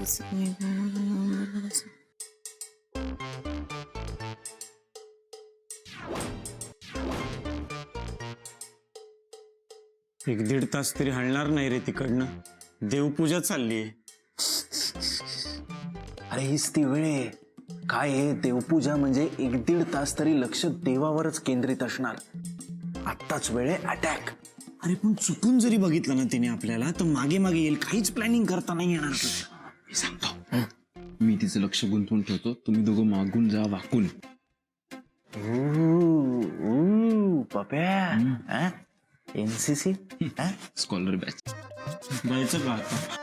एक दीड तास तरी हलणार नाही रे तिकडनं. देवपूजा चालली अरे हीच ती वेळ आहे. काय आहे देवपूजा म्हणजे एक दीड तास तरी लक्ष देवावरच केंद्रित असणार. आत्ताच वेळ आहे अटॅक अरे पण चुकून जरी बघितलं ना तिने आपल्याला तर मागे मागे येईल. काहीच प्लॅनिंग करता नाही येणार. तुझं. मी सांगतो मी तिचं लक्ष गुंतवून ठेवतो. तुम्ही दोघं मागून जा वाकून. पप्या. एनसीसी स्कॉलर बॅच जायचं का आता?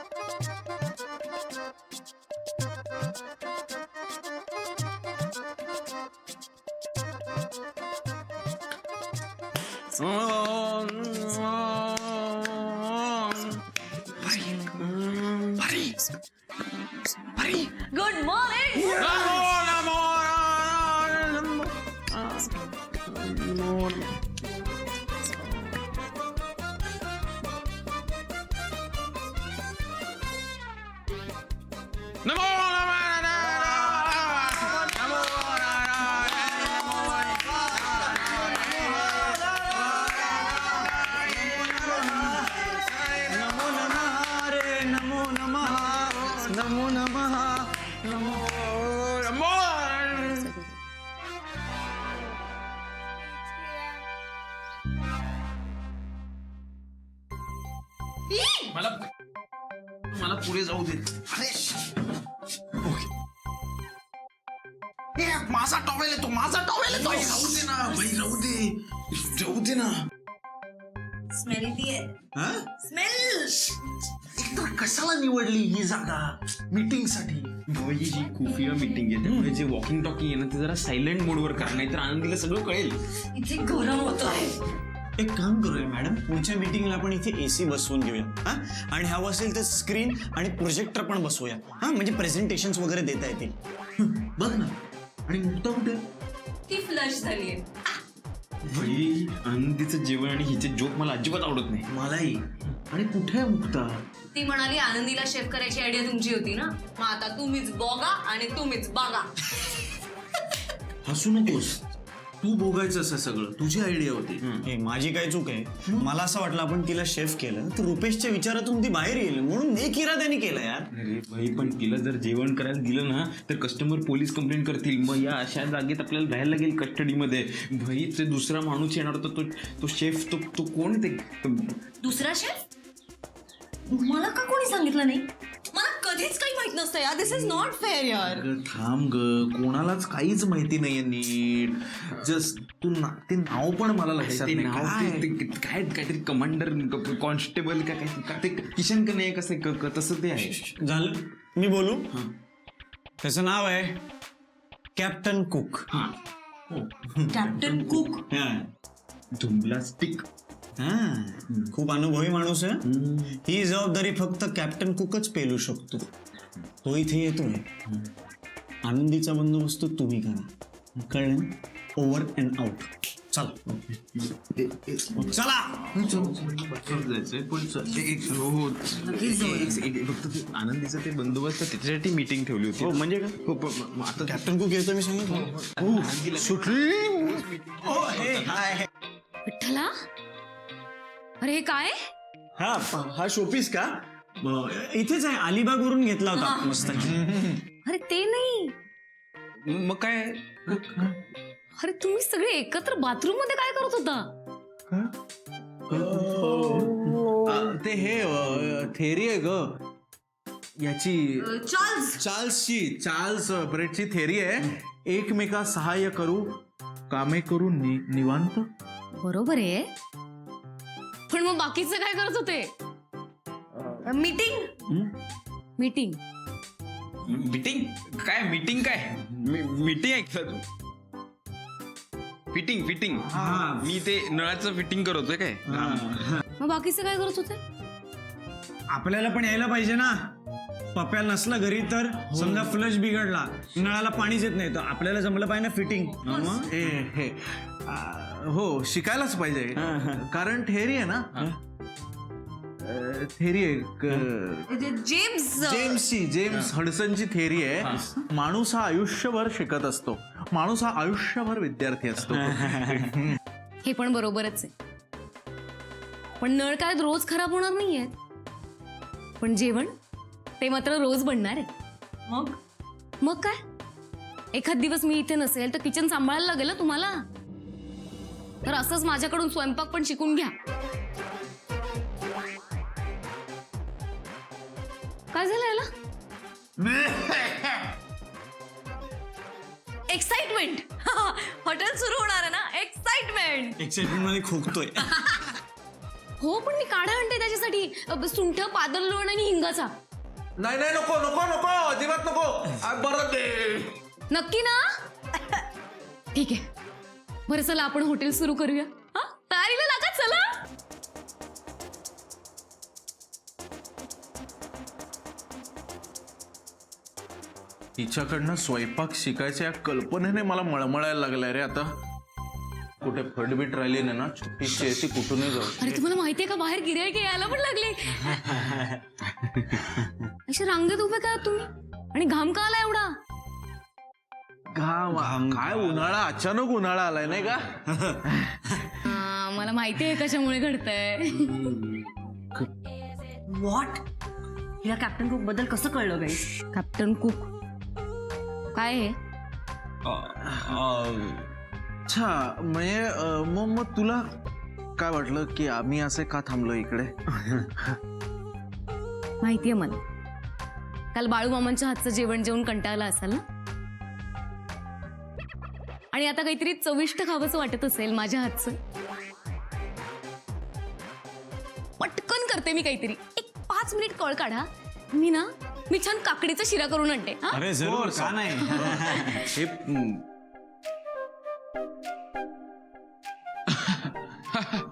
No more! राहू दे ना भाई राहू दे. जाऊ दे ना. स्मेल येते हा? स्मेल एकतर कशाला निवडली ही जागा? मीटिंगसाठी. भाई ही खुफिया मीटिंग आहे त्यामुळे जे वॉकिंग टॉकिंग आहे ना ते जरा सायलेंट मोडवर कर नाही तर आनंदीला सगळं कळेल. इथे गरम होत. आहे एक काम करूया मॅडम पुढच्या मीटिंगला आपण इथे एसी बसवून घेऊया हा? आणि हवं असेल तर स्क्रीन आणि प्रोजेक्टर पण बसवूया हा? म्हणजे प्रेझेंटेशन वगैरे देता येतील. बघ ना. आणि मुक्ता कुठे? ती फ्लश झालीये भाई आनंदीचं जेवण आणि हिचे जोक मला अजिबात आवडत नाही. मलाही. आणि कुठे आहे मुक्ता? ती म्हणाली आनंदीला शेफ करायची आयडिया तुमची होती ना? मग आता तुम्हीच बघा आणि तुम्हीच बघा. हसू नकोस. तू भोगायचं असं सगळं तुझी आयडिया होती. हे माझी काय चूक आहे? मला असं वाटलं आपण तिला शेफ केलं तर रुपेशच्या विचारातून ती बाहेर येईल. म्हणून नेक इराद्याने केलं यार. अरे भाई पण तिला जर जेवण करायला दिलं ना तर कस्टमर पोलीस कंप्लेंट करतील. मग या अशा जागेत आपल्याला राहायला लागेल कस्टडीमध्ये भाई ते दुसरा माणूस येणार होता तो तो शेफ तो तो कोण ते? दुसरा शेफ मला का कोणी सांगितलं नाही? मला कधीच काही माहीत नसतं यार. दिस इज नॉट फेअर यार. अगं थांब ग. कोणालाच काहीच माहिती नाहीये नीट. जस्ट तू ना ते नाव पण मला लक्षात ते नाही. नाव काय? ते- ते- काय काहीतरी कमांडर कॉन्स्टेबल का काय का ते किशन का नाही कसं क- क- तसं ते आहे. झालं? मी बोलू? त्याचं नाव आहे कॅप्टन कुक हा. कॅप्टन कुक हा. धुंबला स्टिक. खूप अनुभवी माणूस आहे. ही जबाबदारी फक्त कॅप्टन कुकच पेलू शकतो. तो इथे येतोय. आनंदीचा बंदोबस्त तुम्ही करा. कळलं? ओव्हर अँड आउट चला. आनंदीचं ते बंदोबस्त त्याच्यासाठी मीटिंग ठेवली होती. हो म्हणजे काय? हो आता कॅप्टन कुक येतो मी सांगितलं. सुटली ओ हे हाय विठ्ठला? अरे हे काय? हा हा शोपीस का? इथेच आहे अलिबागवरून घेतला होता. मस्त. अरे ते नाही. मग काय? अरे तुम्ही सगळे एकत्र बाथरूममध्ये काय करत होता? ते हे थेरी आहे ग. याची चार्ल्स. चार्ल्सची चार्ल्स ब्रेडची थेरी आहे. एकमेका सहाय्य करू कामे करू नि- निवांत. बरोबर आहे. पण मग बाकीचं काय करत होते? मीटिंग? मीटिंग. मीटिंग? काय मीटिंग काय? मीटिंग ऐकलं तू फिटिंग फिटिंग. हा. मी ते नळाचं फिटिंग करत होते काय? मग बाकीचं काय करत होते? आपल्याला पण यायला पाहिजे ना. पप्या नसला घरी तर समजा फ्लश बिघडला नळाला पाणीच येत नाही. तर आपल्याला जमलं पाहिजे ना फिटिंग. हे शिकायलाच पाहिजे. कारण थेरी आहे ना? थेरी आहे जेम्स जेम्सची जेम्स हडसनची थेरी आहे. माणूस हा आयुष्यभर शिकत असतो. माणूस हा आयुष्यभर विद्यार्थी असतो. हे पण बरोबरच आहे. पण नळ काय रोज खराब होणार नाहीये. पण जेवण ते मात्र रोज बनणार आहे. मग? मग काय? एखाद दिवस मी इथे नसेल तर किचन सांभाळायला लागेल ना तुम्हाला? तर असंच माझ्याकडून स्वयंपाक पण शिकून घ्या. काय झालं याला? एक्साइटमेंट हॉटेल सुरू होणार आहे ना? एक्साइटमेंट एक्साइटमेंटमध्ये खोकतोय. हो पण मी काढा आणते त्याच्यासाठी. सुंठ पादल लोण आणि हिंगाचा. नाही नाही नको नको नको अजिबात नको. आ, बरं दे नक्की ना? ठीक आहे. बरं चला आपण हॉटेल सुरू करूया. हा? तयारीला लागा चला. हिच्याकडनं स्वयंपाक शिकायच्या या कल्पनेने मला मळमळायला लागलाय रे आता. कुठे फडबीट राहिली नाही ना छोटीशी आहे ती कुठूनही जाऊ. अरे तुम्हाला माहितीये का बाहेर गिरायक यायला पण लागले. अशी रांगेत उभे का तुम्ही? आणि घाम का आला एवढा? घाम काय उन्हाळा? अचानक उन्हाळा आलाय नाही का? हा, मला माहितीये कशामुळे घडतंय. व्हॉट हिला कॅप्टन कुकबद्दल कसं कळलं गाई कॅप्टन कुक काय आहे अच्छा म्हणजे अं, मग मग तुला काय वाटलं की आम्ही असे का थांबलो इकडे? माहितीये मला. काल बाळू मामांच्या हातचं जेवण जेवण कंटाळला असाल ना? आणि आता काहीतरी चविष्ट खावंसं वाटत असेल माझ्या हातचं. पटकन करते मी काहीतरी. एक पाच मिनिट कळ काढा. मी ना मी छान काकडीचा शिरा करून आणते हा? अरे जरूर. का नाही हे हम्म,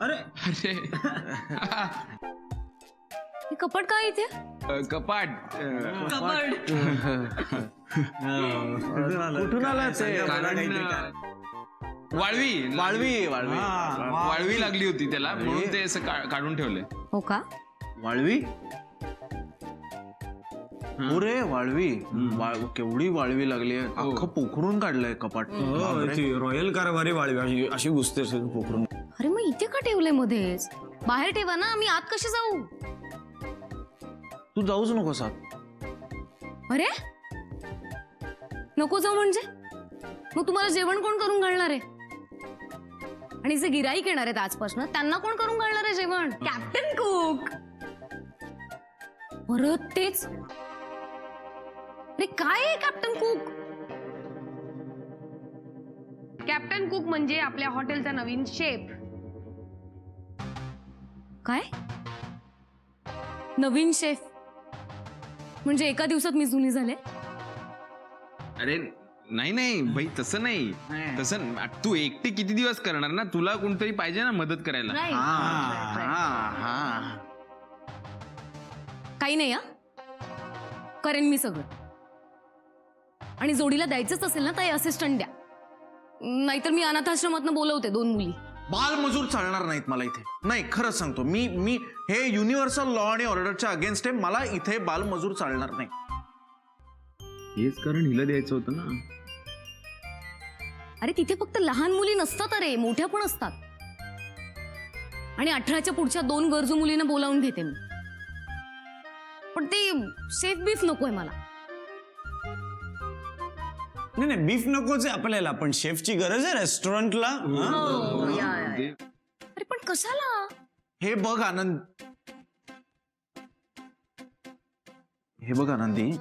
अरे. अरे. हे कपट काय इथे? अ, कपाट. अ, कुठून आला ते वाळवी. वाळवी वाळवी. वाळवी. लागली होती त्याला म्हणून ते असं का- काढून ठेवलंय हो का? वाळवी? हो. रे वाळवी. वाळ- केवढी वाळवी लागली आहे. अख्खं पोखरून काढलंय कपाट. बापरे. रॉयल कारभारी वाळवी अशी- अशी घुसते पोखरून. अरे मग इथे का ठेवलंय मध्येच? बाहेर ठेवा ना आम्ही आत कसे जाऊ? तू जाऊच नको सात अरे? नको जाऊ म्हणजे? मग तुम्हाला जेवण कोण करून घालणार आहे? आणि जे गिराईक येणार आहेत आजपासून त्यांना कोण करून घालणार आहे जेवण? Captain Cook! परत तेच? अरे काय आहे कॅप्टन कुक? कॅप्टन कुक म्हणजे आपल्या हॉटेलचा नवीन शेफ. काय? नवीन शेफ? म्हणजे एका दिवसात मी जुनी झाले? अरे नाही नाही भाई तसं नाही. तसं तू एकटी किती दिवस करणार ना? तुला कोणतरी पाहिजे ना मदत करायला. हा. हा काही नाही हा. करेन मी सगळं. आणि जोडीला द्यायचंच असेल ना ताई असिस्टंट द्या. नाहीतर मी अनाथाश्रमातनं बोलवते दोन मुली. बालमजूर चालणार नाहीत मला इथे. नाही खरंच सांगतो मी मी हे युनिव्हर्सल लॉ आणि ऑर्डरच्या अगेन्स्ट आहे मला इथे बालमजूर चालणार नाही. हेच कारण हिला द्यायचं होतं ना. अरे तिथे फक्त लहान मुली नसतात अरे मोठ्या पण असतात. आणि अठराच्या पुढच्या दोन गरजू मुलींना बोलावून घेते मी. पण ते सेफ बीफ नकोय मला. नाही नाही बीफ नकोच आहे आपल्याला पण शेफची गरज आहे रेस्टॉरंटला अरे पण कशाला? हे बघ आनंद. हे बघ आनंदी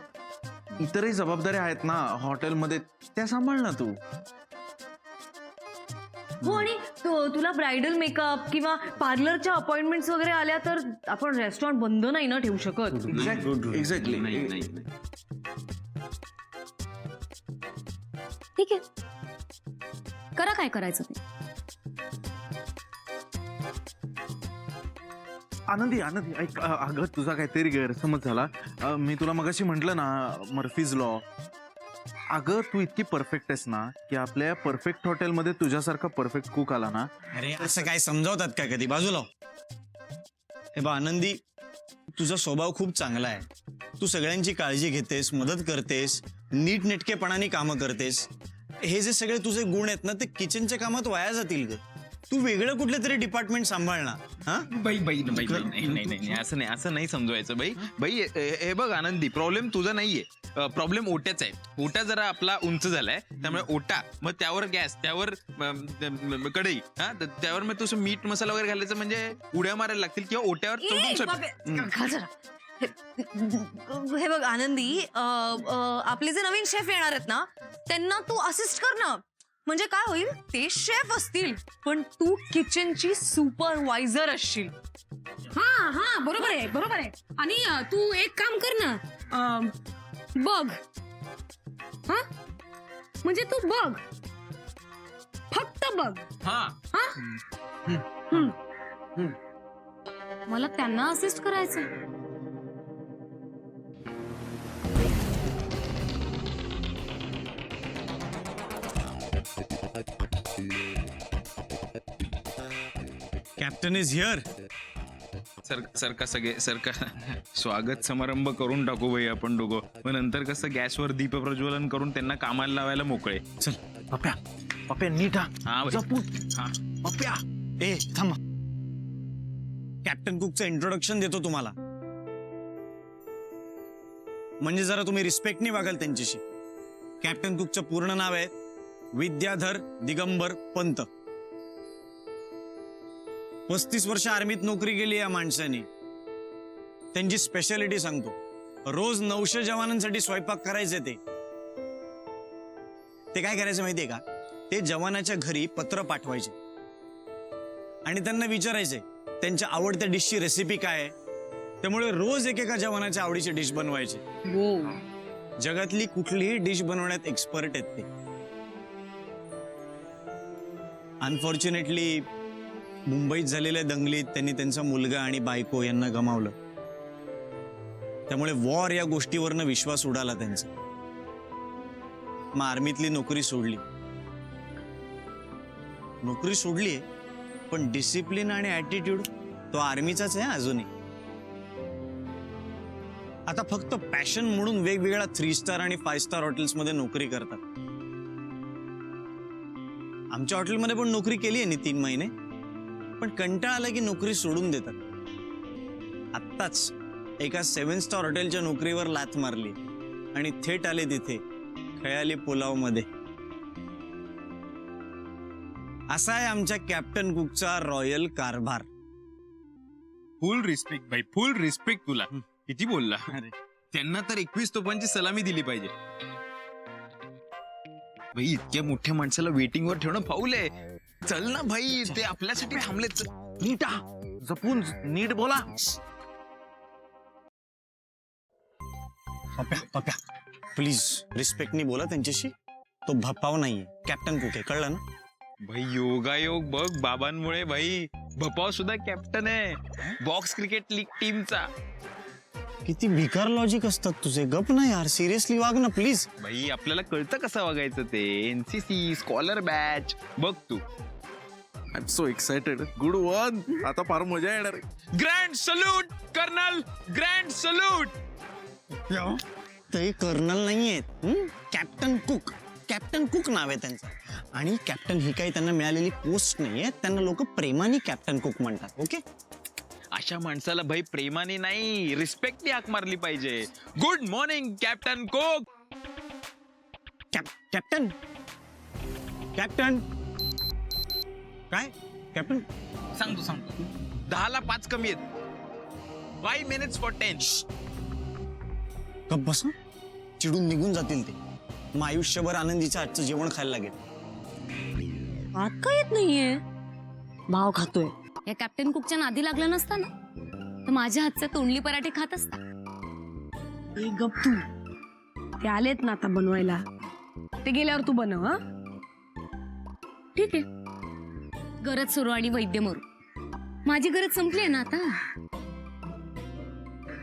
इतरही जबाबदाऱ्या आहेत ना हॉटेलमध्ये त्या सांभाळ ना तू. हो आणि तु- तुला ब्रायडल मेकअप किंवा पार्लरच्या अपॉइंटमेंट्स वगैरे आल्या तर आपण रेस्टॉरंट बंद नाही ना ठेवू शकत? एक्झॅक्टली नाही नाही नाही. ठीक आहे. करा काय करायचं ते. आनंदी आनंदी. ऐक अ, अगं तुझा काहीतरी गैरसमज झाला. अ, मी तुला मगाशी म्हंटल ना मर्फीज लॉ. अगं तू इतकी परफेक्ट आहेस ना की आपल्या परफेक्ट हॉटेलमध्ये तुझ्यासारखा परफेक्ट कुक आला ना. अरे असं काय समजावतात का कधी? बाजूला हो. हे बा आनंदी तुझा स्वभाव खूप चांगला आहे. तू सगळ्यांची काळजी घेतेस मदत करतेस नीटनेटकेपणाने कामं करतेस. हे जे सगळे तुझे गुण आहेत ना ते किचनच्या कामात वाया जातील ग. तू वेगळं कुठलं तरी डिपार्टमेंट सांभाळ ना हा? बाई बाई बाई बाई, नाही नाही नाही नाही, असं नाही असं नाही समजवायचं बाई. बाई हे हे बघ आनंदी प्रॉब्लेम तुझा नाहीये. प्रॉब्लेम ओट्याचा आहे. ओटा जरा आपला उंच झालाय त्यामुळे ओटा मग त्यावर गॅस त्यावर अम, कढई हा? तर त्यावर मग तुझं मीठ मसाला वगैरे घालायचं म्हणजे उड्या मारायला लागतील किंवा ओट्यावर चढून ए, बापरे, जरा. हे- हे बघ आनंदी अ, अ, आपले जे नवीन शेफ येणार आहेत ना त्यांना तू असिस्ट कर ना. म्हणजे काय होईल? ते शेफ असतील पण तू किचनची सुपरवायझर असशील. हा हा बरोबर आहे बरोबर आहे. आणि अं, तू एक काम कर ना. अं, बघ. हा? म्हणजे तू बघ. फक्त बघ. हा. मला त्यांना असिस्ट करायचं कॅप्टन इज हिअर सर सरका सगळे सरका स्वागत समारंभ करून टाकू भाई आपण दोघं. मग नंतर कसं गॅसवर दीप प्रज्वलन करून त्यांना कामाला लावायला मोकळे. चल पप्या पप्या नीट हा. हा भाई. हा. पप्या. ए थांबा. कॅप्टन कुकचं इंट्रोडक्शन देतो तुम्हाला. म्हणजे जरा तुम्ही रिस्पेक्टने वागाल त्यांच्याशी. कॅप्टन कुकचं पूर्ण नाव आहे विद्याधर दिगंबर पंत. पस्तीस वर्ष आर्मीत नोकरी केली या माणसाने. त्यांची स्पेशालिटी सांगतो. रोज नऊशे जवानांसाठी स्वयंपाक करायचे ते. ते काय करायचं माहितीये का? ते जवानाच्या घरी पत्र पाठवायचे. आणि त्यांना विचारायचे त्यांच्या आवडत्या डिशची रेसिपी काय आहे? त्यामुळे रोज एकेका जवानाच्या आवडीची डिश बनवायचे. जगातली कुठलीही डिश बनवण्यात एक्सपर्ट आहेत ते. अनफॉर्च्युनेटली मुंबईत झालेल्या दंगलीत त्यांनी त्यांचा मुलगा आणि बायको यांना गमावलं. त्यामुळे वॉर या गोष्टीवरनं विश्वास उडाला त्यांचा. मग आर्मीतली नोकरी सोडली. नोकरी सोडली पण डिसिप्लिन आणि ऍटिट्यूड तो आर्मीचाच आहे अजूनही. आता फक्त पॅशन म्हणून वेगवेगळ्या थ्री स्टार आणि फाय स्टार हॉटेल्समध्ये नोकरी करतात. आमच्या हॉटेलमध्ये पण नोकरी केली आहे तीन महिने. पण कंटाळा आला की नोकरी सोडून देतात. आत्ताच एका सेव्हन स्टार हॉटेलच्या नोकरीवर लाथ मारली आणि थेट आले तिथे खयाली पुलावमध्ये असा आहे आमच्या कॅप्टन कुकचा रॉयल कारभार. फुल रिस्पेक्ट भाई. फुल रिस्पेक्ट तुला. किती बोलला? त्यांना तर एकवीस तोफांची सलामी दिली पाहिजे. भाई इतक्या मोठ्या माणसाला वेटिंग वर ठेवणं फाऊल आहे. चल ना भाई ते आपल्यासाठी थांबले नीट जपून नीट बोला. पप्या पप्या. प्लीज रिस्पेक्टनी बोला त्यांच्याशी. तो भपाव नाहीये. कॅप्टन कुक आहे? कळलं ना? भाई योगायोग बघ बाबांमुळे भाई. भपाव सुद्धा कॅप्टन आहे. बॉक्स क्रिकेट लीग टीमचा किती भिकार लॉजिक असतात तुझे. गप ना यार सिरियसली वाग ना प्लीज भाई आपल्याला कळतं कसं वागायचं ते? एनसीसी स्कॉलर बॅच बघ तू. I am so excited good one आता फार मजा येणार आहे. Grand salute colonel! Grand salute ते कर्नल नाही आहेत कॅप्टन कुक कॅप्टन कुक नाव आहे त्यांचं. आणि कॅप्टन ही काही त्यांना मिळालेली पोस्ट नाहीये. त्यांना लोक प्रेमाने कॅप्टन कुक म्हणतात. ओके अशा माणसाला भाई प्रेमाने नाही रिस्पेक्टने हाक मारली पाहिजे. Good morning captain Coke captain captain काय? कॅप्टन सांगतो सांगतो. दहाला पाच कमी आहेत. फाईव्ह मिनिट्स फॉर टेन बस हं. चिडून निघून जातील ते. मग आयुष्यभर आनंदीचं आजचं जेवण खायला लागेल. आत का येत नाहीये? भाव खातोय. या कॅप्टन कुकच्या नादी लागलं नसता ना? तर माझ्या हातचे तोंडली पराठे खात असता. ए गप तू. ते आलेत ना आता बनवायला. ते गेल्यावर तू बनव हा? ठीक आहे. गरज सुरू आणि वैद्य मरू. माझी गरज संपली आहे ना आता?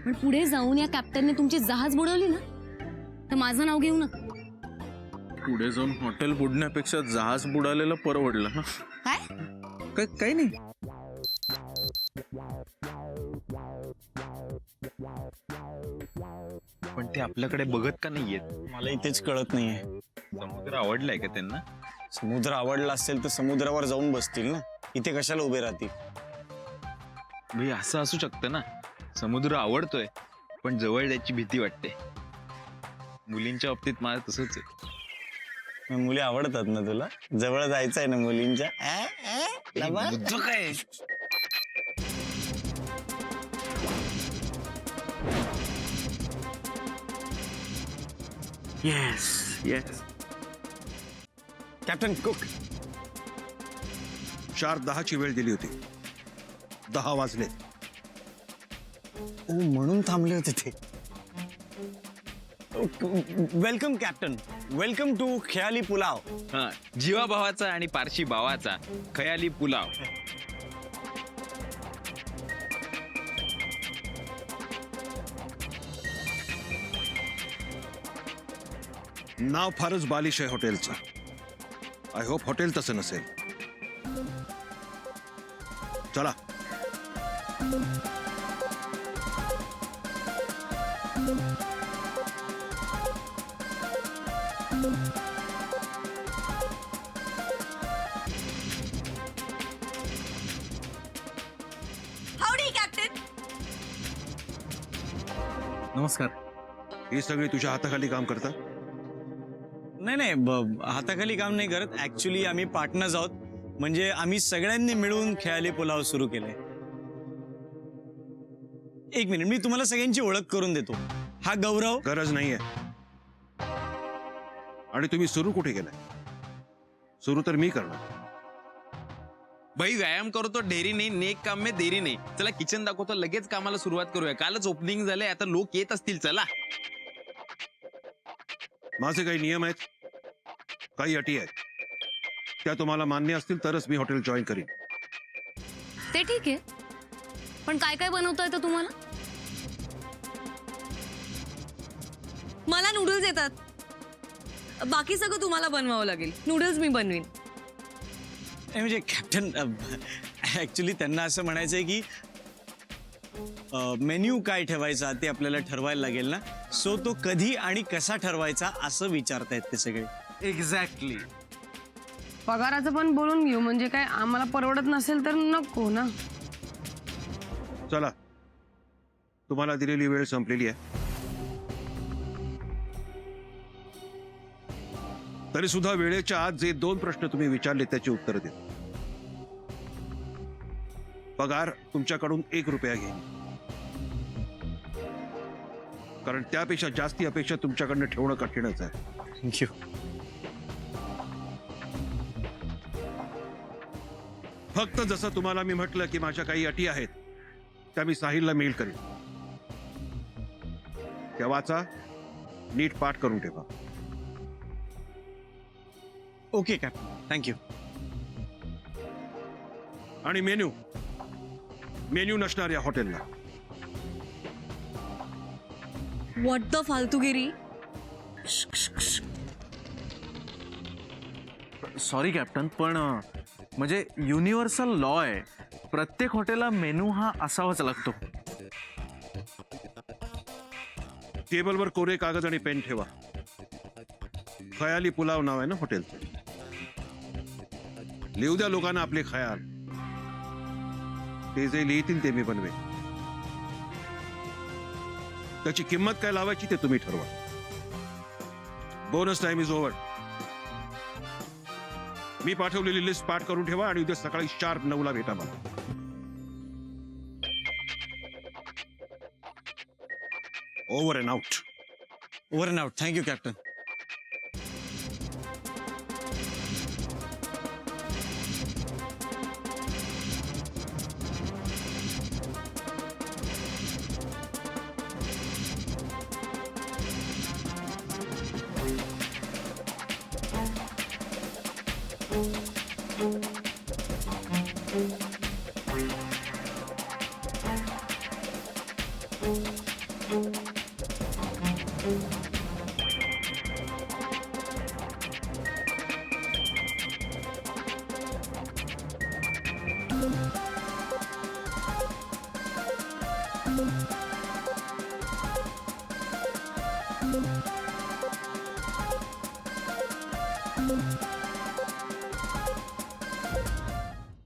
पण पुढे जाऊन या कॅप्टनने तुमची जहाज बुडवली ना तर माझं नाव घेऊ नका. पुढे जाऊन हॉटेल बुडण्यापेक्षा जहाज बुडालेलं परवडलं ना? काय? काय काही नाही. पण ते आपल्याकडे बघत का नाहीयेत? मला इथेच कळत नाहीये. समुद्र आवडलाय का त्यांना? समुद्र आवडला असेल तर समुद्रावर जाऊन बसतील ना. इथे कशाला उभे राहतील? भाई असं असू शकतं ना. समुद्र आवडतोय पण जवळ जायची भीती वाटते. मुलींच्या बाबतीत मला तसंच आहे. मग मुली आवडतात ना तुला? जवळ जायचं आहे ना मुलींच्या? लबा? मुद्दा काय? येस येस कॅप्टन कुक चार दहाची वेळ दिली होती. दहा वाजले. ओ म्हणून थांबले होते ते. वेलकम कॅप्टन वेलकम टू खेळाली पुलाव हा जीवा भावाचा आणि पारशी भावाचा. खयाली पुलाव. नाव फारच बालिश आहे हॉटेलचं. आय होप हॉटेल तसं नसेल. चला. नमस्कार. ही सगळी तुझ्या हाताखाली काम करतात नाही नाही ब- हाताखाली काम नाही करत. ऍक्च्युली आम्ही पार्टनर्स आहोत. म्हणजे आम्ही सगळ्यांनी मिळून खेळाली पुलाव सुरू केले. एक मिनिट मी तुम्हाला सगळ्यांची ओळख करून देतो. हा गौरव. गरज नाहीये. आणि तुम्ही सुरू कुठे केलाय? सुरू तर मी करणार. भाई व्यायाम करतो डेरी नाही नेक काम में देरी नाही. चला किचन दाखवतो लगेच कामाला सुरुवात करूया. कालच ओपनिंग झालंय आता लोक येत असतील चला. माझे काही नियम आहेत. काही अटी आहेत. त्या तुम्हाला मान्य असतील तरच मी हॉटेल जॉईन करीन. ते ठीक आहे. पण काय काय बनवता येतं तुम्हाला? मला नूडल्स येतात. बाकी सगळं तुम्हाला बनवावं लागेल. नूडल्स मी बनवीन. म्हणजे कॅप्टन ऍक्च्युली त्यांना असं म्हणायचं आहे की मेन्यू काय ठेवायचा ते आपल्याला ठरवायला लागेल ना? सो तो कधी आणि कसा ठरवायचा असं विचारतायत ते सगळे. एक्झॅक्टली पगाराचं पण बोलून घेऊ म्हणजे काय आम्हाला परवडत नसेल तर नको ना. चला. तुम्हाला दिलेली वेळ संपलेली आहे. तरी सुद्धा वेळेच्या आत जे दोन प्रश्न तुम्ही विचारले त्याची उत्तर द्या. पगार तुमच्याकडून एक रुपया घेईन कारण त्यापेक्षा जास्ती अपेक्षा तुमच्याकडनं ठेवणं कठीणच आहे. थँक्यू फक्त जसं तुम्हाला मी म्हटलं की माझ्या काही अटी आहेत त्या मी साहिलला मेल करेन. त्या वाचा नीट पाठ करून ठेवा. Okay captain. थँक्यू आणि मेन्यू. मेन्यू नसणार या हॉटेलला. व्हॉट द फालतूगिरी? सॉरी कॅप्टन पण अं, म्हणजे युनिव्हर्सल लॉ आहे. प्रत्येक हॉटेलला मेनू हा असावाच लागतो. टेबलवर कोरे कागद आणि पेन ठेवा. खयाली पुलाव नाव आहे ना हॉटेल लिहू द्या लोकांना आपले खयाल. ते जे लिहितील ते मी बनवेन. त्याची किंमत काय लावायची ते तुम्ही ठरवा. बोनस टाइम इज ओव्हर मी पाठवलेली लिस्ट पाठ करून ठेवा आणि उद्या सकाळी शार्प नऊला भेटा मला. Over and out over and out thank you captain thank you